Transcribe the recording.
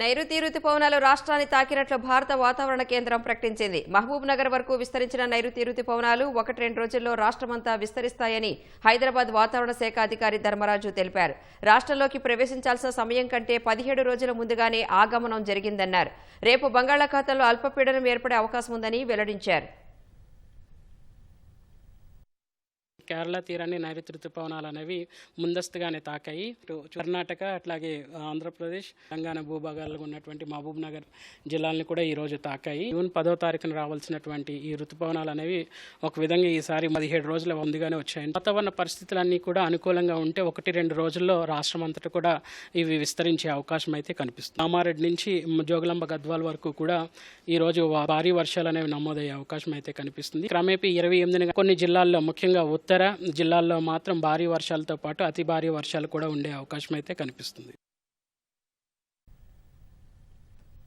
నైరుతి రుతుపవనాలు రాష్ట్రాన్ని తాకినట్లు భారత వాతావరణ కేంద్రం ప్రకటించింది. మహబూబ్ నగర్ వరకు విస్తరించిన నైరుతి రుతుపవనాలు ఒకటి రెండు రోజుల్లో రాష్ట్రమంతా విస్తరిస్తాయని హైదరాబాద్ వాతావరణ శాఖ అధికారి ధర్మరాజు తెలిపారు. రాష్ట్రంలోకి ప్రవేశించాల్సిన సమయం కంటే పదిహేడు రోజుల ముందుగానే ఆగమనం జరిగిందన్నారు. రేపు బంగాళాఖాతంలో అల్పపీడనం ఏర్పడే అవకాశం ఉందని వెల్లడించారు. కేరళ తీరాన్ని నైరుతి ఋతుపవనాలు అనేవి ముందస్తుగానే తాకాయి. కర్ణాటక అట్లాగే ఆంధ్రప్రదేశ్ తెలంగాణ భూభాగాల్లో ఉన్నటువంటి మహబూబ్ నగర్ జిల్లాలను కూడా ఈ రోజు తాకాయి. జూన్ పదో తారీఖున రావాల్సినటువంటి ఈ ఋతుపవనాలు అనేవి ఒక విధంగా ఈసారి పదిహేడు రోజుల ముందుగానే వచ్చాయి. వాతావరణ పరిస్థితులన్నీ కూడా అనుకూలంగా ఉంటే ఒకటి రెండు రోజుల్లో రాష్ట్రం అంతటా కూడా ఇవి విస్తరించే అవకాశం అయితే కనిపిస్తుంది. కామారెడ్డి నుంచి జోగులాంబ గద్వాల వరకు కూడా ఈ రోజు భారీ వర్షాలు అనేవి నమోదయ్యే అవకాశం అయితే కనిపిస్తుంది. క్రమేపీ ఇరవై ఎనిమిదిన కొన్ని జిల్లాల్లో ముఖ్యంగా ఉత్తర జిల్లాల్లో మాత్రం భారీ వర్షాలతో పాటు అతి భారీ వర్షాలు కూడా ఉండే అవకాశం అయితే కనిపిస్తుంది.